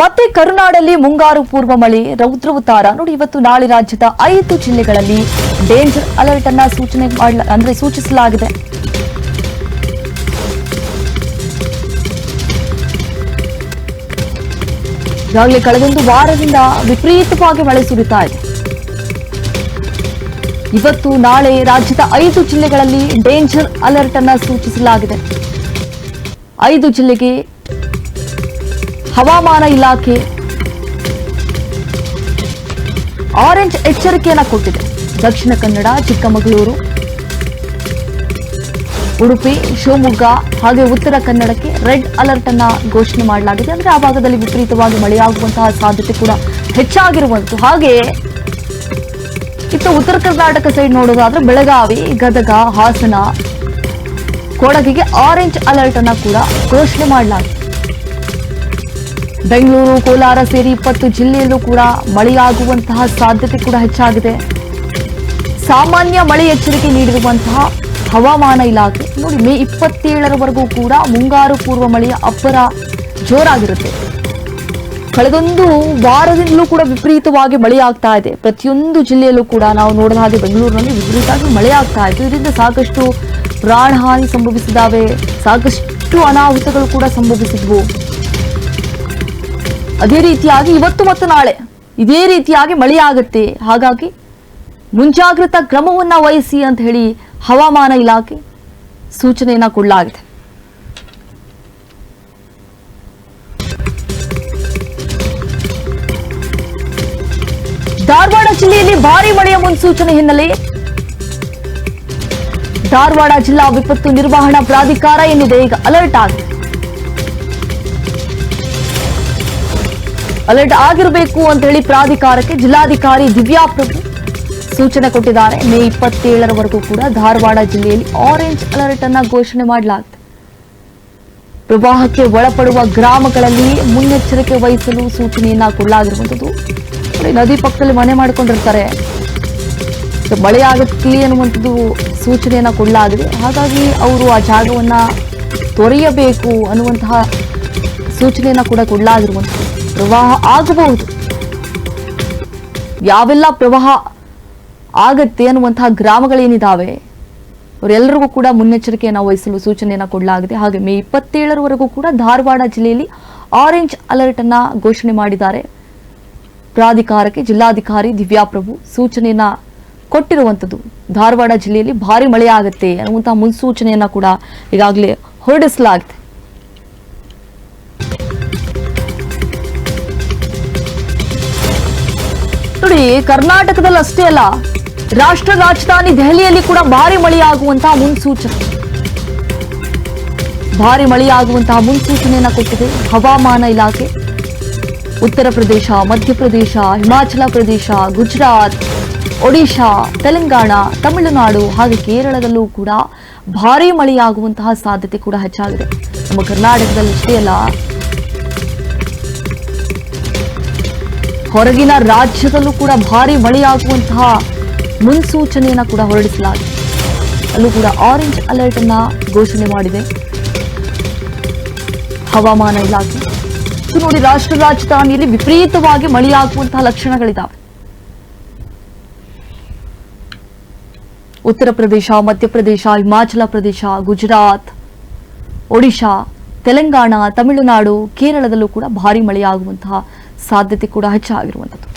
ಮತ್ತೆ ಕರುನಾಡಲ್ಲಿ ಮುಂಗಾರು ಪೂರ್ವ ಮಳೆ ರೌದ್ರವತಾರ ನೋಡಿ, ಇವತ್ತು ನಾಳೆ ರಾಜ್ಯದ ಐದು ಜಿಲ್ಲೆಗಳಲ್ಲಿ ಡೇಂಜರ್ ಅಲರ್ಟ್ ಅನ್ನ ಸೂಚನೆ ಮಾಡಲ, ಅಂದ್ರೆ ಸೂಚಿಸಲಾಗಿದೆ. ಈಗಾಗಲೇ ಕಳೆದೊಂದು ವಾರದಿಂದ ವಿಪರೀತವಾಗಿ ಮಳೆ ಸುರಿತಾ ಇದೆ. ಇವತ್ತು ನಾಳೆ ರಾಜ್ಯದ ಐದು ಜಿಲ್ಲೆಗಳಲ್ಲಿ ಡೇಂಜರ್ ಅಲರ್ಟ್ ಅನ್ನ ಸೂಚಿಸಲಾಗಿದೆ. ಐದು ಜಿಲ್ಲೆಗೆ ಹವಾಮಾನ ಇಲಾಖೆ ಆರೆಂಜ್ ಎಚ್ಚರಿಕೆಯನ್ನು ಕೊಟ್ಟಿದೆ. ದಕ್ಷಿಣ ಕನ್ನಡ, ಚಿಕ್ಕಮಗಳೂರು, ಉಡುಪಿ, ಶಿವಮೊಗ್ಗ ಹಾಗೆ ಉತ್ತರ ಕನ್ನಡಕ್ಕೆ ರೆಡ್ ಅಲರ್ಟ್ ಅನ್ನ ಘೋಷಣೆ ಮಾಡಲಾಗಿದೆ. ಅಂದ್ರೆ ಆ ಭಾಗದಲ್ಲಿ ವಿಪರೀತವಾಗಿ ಮಳೆಯಾಗುವಂತಹ ಸಾಧ್ಯತೆ ಕೂಡ ಹೆಚ್ಚಾಗಿರುವಂತು. ಹಾಗೆ ಇತ್ತು ಉತ್ತರ ಕರ್ನಾಟಕ ಸೈಡ್ ನೋಡೋದಾದ್ರೆ ಬೆಳಗಾವಿ, ಗದಗ, ಹಾಸನ, ಕೊಡಗಿಗೆ ಆರೆಂಜ್ ಅಲರ್ಟ್ ಅನ್ನ ಕೂಡ ಘೋಷಣೆ ಮಾಡಲಾಗಿದೆ. ಬೆಂಗಳೂರು, ಕೋಲಾರ ಸೇರಿ ಇಪ್ಪತ್ತು ಜಿಲ್ಲೆಯಲ್ಲೂ ಕೂಡ ಮಳೆಯಾಗುವಂತಹ ಸಾಧ್ಯತೆ ಕೂಡ ಹೆಚ್ಚಾಗಿದೆ. ಸಾಮಾನ್ಯ ಮಳೆ ಎಚ್ಚರಿಕೆ ನೀಡಿರುವಂತಹ ಹವಾಮಾನ ಇಲಾಖೆ. ನೋಡಿ, ಮೇ ಇಪ್ಪತ್ತೇಳರವರೆಗೂ ಕೂಡ ಮುಂಗಾರು ಪೂರ್ವ ಮಳೆಯ ಅಬ್ಬರ ಜೋರಾಗಿರುತ್ತೆ. ಕಳೆದೊಂದು ವಾರದಿಂದಲೂ ಕೂಡ ವಿಪರೀತವಾಗಿ ಮಳೆ ಆಗ್ತಾ ಇದೆ. ಪ್ರತಿಯೊಂದು ಜಿಲ್ಲೆಯಲ್ಲೂ ಕೂಡ ನಾವು ನೋಡಿದ ಹಾಗೆ ಬೆಂಗಳೂರಿನಲ್ಲಿ ವಿಪರೀತವಾಗಿ ಮಳೆ ಆಗ್ತಾ ಇದೆ ಇದರಿಂದ ಸಾಕಷ್ಟು ಪ್ರಾಣಹಾನಿ ಸಂಭವಿಸಿದಾವೆ ಸಾಕಷ್ಟು ಅನಾಹುತಗಳು ಕೂಡ ಸಂಭವಿಸಿದ್ವು. ಅದೇ ರೀತಿಯಾಗಿ ಇವತ್ತು ಮತ್ತು ನಾಳೆ. ಇದೇ ರೀತಿಯಾಗಿ ಮಳೆಯಾಗುತ್ತೆ ಹಾಗಾಗಿ ಮುಂಜಾಗ್ರತಾ ಕ್ರಮವನ್ನ ವಹಿಸಿ ಅಂತ ಹೇಳಿ ಹವಾಮಾನ ಇಲಾಖೆ ಸೂಚನೆಯನ್ನು ಕೊಡಲಾಗಿದೆ. ಧಾರವಾಡ ಜಿಲ್ಲೆಯಲ್ಲಿ ಭಾರಿ ಮಳೆಯ ಮುನ್ಸೂಚನೆ ಹಿನ್ನೆಲೆ ಧಾರವಾಡ ಜಿಲ್ಲಾ ವಿಪತ್ತು ನಿರ್ವಹಣಾ ಪ್ರಾಧಿಕಾರ ಏನಿದೆ ಈಗ ಅಲರ್ಟ್ ಆಗಿದೆ. ಅಲರ್ಟ್ ಆಗಿರಬೇಕು ಅಂತ ಹೇಳಿ ಪ್ರಾಧಿಕಾರಕ್ಕೆ ಜಿಲ್ಲಾಧಿಕಾರಿ ದಿವ್ಯಾ ಪ್ರಭು ಸೂಚನೆ ಕೊಟ್ಟಿದ್ದಾರೆ. ಮೇ ಇಪ್ಪತ್ತೇಳರವರೆಗೂ ಕೂಡ ಧಾರವಾಡ ಜಿಲ್ಲೆಯಲ್ಲಿ ಆರೆಂಜ್ ಅಲರ್ಟ್ ಅನ್ನ ಘೋಷಣೆ ಮಾಡಲಾಗಿದೆ. ಪ್ರವಾಹಕ್ಕೆ ಒಳಪಡುವ ಗ್ರಾಮಗಳಲ್ಲಿ ಮುನ್ನೆಚ್ಚರಿಕೆ ವಹಿಸಲು ಸೂಚನೆಯನ್ನ ಕೊಡಲಾಗಿರುವಂಥದ್ದು. ನದಿ ಪಕ್ಕದಲ್ಲಿ ಮನೆ ಮಾಡ್ಕೊಂಡಿರ್ತಾರೆ. ಮಳೆ ಆಗುತ್ತೆ ಅನ್ನುವಂಥದ್ದು ಸೂಚನೆಯನ್ನ ಕೊಡಲಾಗಿದೆ. ಹಾಗಾಗಿ ಅವರು ಆ ಜಾಗವನ್ನ ತೊರೆಯಬೇಕು ಅನ್ನುವಂತಹ ಸೂಚನೆಯನ್ನ ಕೂಡ ಕೊಡಲಾಗಿರುವಂಥದ್ದು. ಪ್ರವಾಹ ಆಗಬಹುದು. ಯಾವೆಲ್ಲ ಪ್ರವಾಹ ಆಗತ್ತೆ ಅನ್ನುವಂತಹ ಗ್ರಾಮಗಳೇನಿದಾವೆ ಅವರೆಲ್ಲರಿಗೂ ಕೂಡ ಮುನ್ನೆಚ್ಚರಿಕೆಯನ್ನು ವಹಿಸಲು ಸೂಚನೆಯನ್ನು ಕೊಡಲಾಗಿದೆ. ಹಾಗೆ ಮೇ ಇಪ್ಪತ್ತೇಳರವರೆಗೂ ಕೂಡ ಧಾರವಾಡ ಜಿಲ್ಲೆಯಲ್ಲಿ ಆರೆಂಜ್ ಅಲರ್ಟ್ ಅನ್ನ ಘೋಷಣೆ ಮಾಡಿದ್ದಾರೆ. ಪ್ರಾಧಿಕಾರಕ್ಕೆ ಜಿಲ್ಲಾಧಿಕಾರಿ ದಿವ್ಯಾಪ್ರಭು ಸೂಚನೆಯನ್ನ ಕೊಟ್ಟಿರುವಂಥದ್ದು, ಧಾರವಾಡ ಜಿಲ್ಲೆಯಲ್ಲಿ ಭಾರಿ ಮಳೆ ಆಗುತ್ತೆ ಅನ್ನುವಂತಹ ಮುನ್ಸೂಚನೆಯನ್ನ ಕೂಡ ಈಗಾಗಲೇ ಹೊರಡಿಸಲಾಗಿದೆ. ನೋಡಿ, ಕರ್ನಾಟಕದಲ್ಲಿ ಅಷ್ಟೇ ಅಲ್ಲ, ರಾಷ್ಟ್ರ ರಾಜಧಾನಿ ದೆಹಲಿಯಲ್ಲಿ ಕೂಡ ಭಾರಿ ಮಳೆಯಾಗುವಂತಹ ಮುನ್ಸೂಚನೆ. ಭಾರಿ ಮಳೆಯಾಗುವಂತಹ ಮುನ್ಸೂಚನೆಯನ್ನ ಕೊಟ್ಟಿದೆ ಹವಾಮಾನ ಇಲಾಖೆ. ಉತ್ತರ ಪ್ರದೇಶ, ಮಧ್ಯಪ್ರದೇಶ, ಹಿಮಾಚಲ ಪ್ರದೇಶ, ಗುಜರಾತ್, ಒಡಿಶಾ, ತೆಲಂಗಾಣ, ತಮಿಳುನಾಡು ಹಾಗೆ ಕೇರಳದಲ್ಲೂ ಕೂಡ ಭಾರಿ ಮಳೆಯಾಗುವಂತಹ ಸಾಧ್ಯತೆ ಕೂಡ ಹೆಚ್ಚಾಗಿದೆ. ನಮ್ಮ ಕರ್ನಾಟಕದಲ್ಲಿ ಅಷ್ಟೇ ಅಲ್ಲ ಹೊರಗಿನ ರಾಜ್ಯದಲ್ಲೂ ಕೂಡ ಭಾರಿ ಮಳೆಯಾಗುವಂತಹ ಮುನ್ಸೂಚನೆಯನ್ನ ಕೂಡ ಹೊರಡಿಸಲಾಗಿದೆ. ಅಲ್ಲೂ ಕೂಡ ಆರೆಂಜ್ ಅಲರ್ಟ್ ಅನ್ನ ಘೋಷಣೆ ಮಾಡಿದೆ. ಹವಾಮಾನ ಇಲಾಖೆ. ನೋಡಿ ರಾಷ್ಟ್ರ ರಾಜಧಾನಿಯಲ್ಲಿ ವಿಪರೀತವಾಗಿ ಮಳೆಯಾಗುವಂತಹ ಲಕ್ಷಣಗಳಿದ್ದಾವೆ ಉತ್ತರ ಪ್ರದೇಶ ಮಧ್ಯಪ್ರದೇಶ ಹಿಮಾಚಲ ಪ್ರದೇಶ, ಗುಜರಾತ್, ಒಡಿಶಾ, ತೆಲಂಗಾಣ, ತಮಿಳುನಾಡು, ಕೇರಳದಲ್ಲೂ ಕೂಡ ಭಾರಿ ಮಳೆಯಾಗುವಂತಹ ಸಾಧ್ಯತೆ ಕೂಡ ಹೆಚ್ಚಾಗಿರುವಂಥದ್ದು.